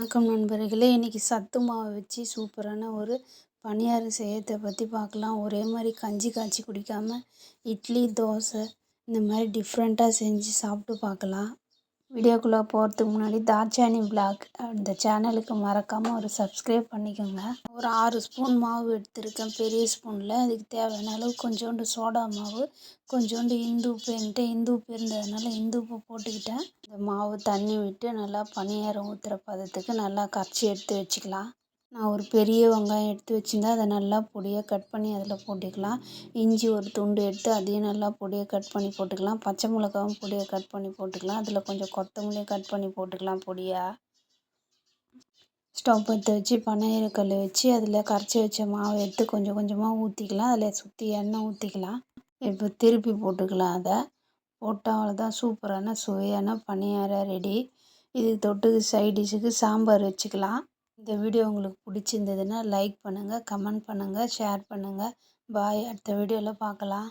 வணக்கம் நண்பர்களே. இன்றைக்கி சத்து மாவை வச்சு சூப்பரான ஒரு பணியாரம் செய்யறதை பற்றி பார்க்கலாம் ஒரே மாதிரி கஞ்சி காய்ச்சி குடிக்காமல் இட்லி தோசை இந்த மாதிரி டிஃப்ரெண்ட்டாக செஞ்சு சாப்பிட்டு பார்க்கலாம் வீடியோக்குள்ளே போகிறதுக்கு முன்னாடி தாட்சாணி பிளாக் இந்த சேனலுக்கு மறக்காமல் ஒரு சப்ஸ்கிரைப் பண்ணிக்கோங்க. ஒரு ஆறு ஸ்பூன் மாவு எடுத்திருக்கேன். பெரிய ஸ்பூனில் அதுக்கு தேவையான அளவு கொஞ்சோண்டு சோடா மாவு கொஞ்சோண்டு இந்து உப்பு என்கிட்ட இந்து உப்பு இருந்ததுனால இந்து உப்பு போட்டுக்கிட்டேன். இந்த மாவு தண்ணி விட்டு நல்லா பனியாரம் ஊற்றுற பதத்துக்கு நல்லா கரைச்சி எடுத்து வச்சுக்கலாம். நான் ஒரு பெரிய வெங்காயம் எடுத்து வச்சுருந்தேன் அதை நல்லா பொடியாக கட் பண்ணி அதில் போட்டுக்கலாம். இஞ்சி ஒரு துண்டு எடுத்து அதையும் நல்லா பொடியாக கட் பண்ணி போட்டுக்கலாம். பச்சை மிளகாவும் பொடியாக கட் பண்ணி போட்டுக்கலாம். அதில் கொஞ்சம் கொத்தமல்லியும் கட் பண்ணி போட்டுக்கலாம் பொடியாக ஸ்டவ் பற்ற வச்சு பனையக்கல் வச்சு அதில் கரைச்சி வச்ச மாவை எடுத்து கொஞ்சம் கொஞ்சமாக ஊற்றிக்கலாம் அதில் சுற்றி எண்ணெய் ஊற்றிக்கலாம் இப்போ திருப்பி போட்டுக்கலாம் அதை. போட்டால் அவ்வளோதான் சூப்பரான சுவையான பணியாரம் ரெடி. இது தொட்டுக்கு சைட் டிஷ்ஷுக்கு சாம்பார் வச்சுக்கலாம். இந்த வீடியோ உங்களுக்கு பிடிச்சிருந்ததுன்னா லைக் பண்ணுங்கள் கமெண்ட் பண்ணுங்கள் ஷேர் பண்ணுங்கள் பாய் அடுத்த வீடியோவில் பார்க்கலாம்.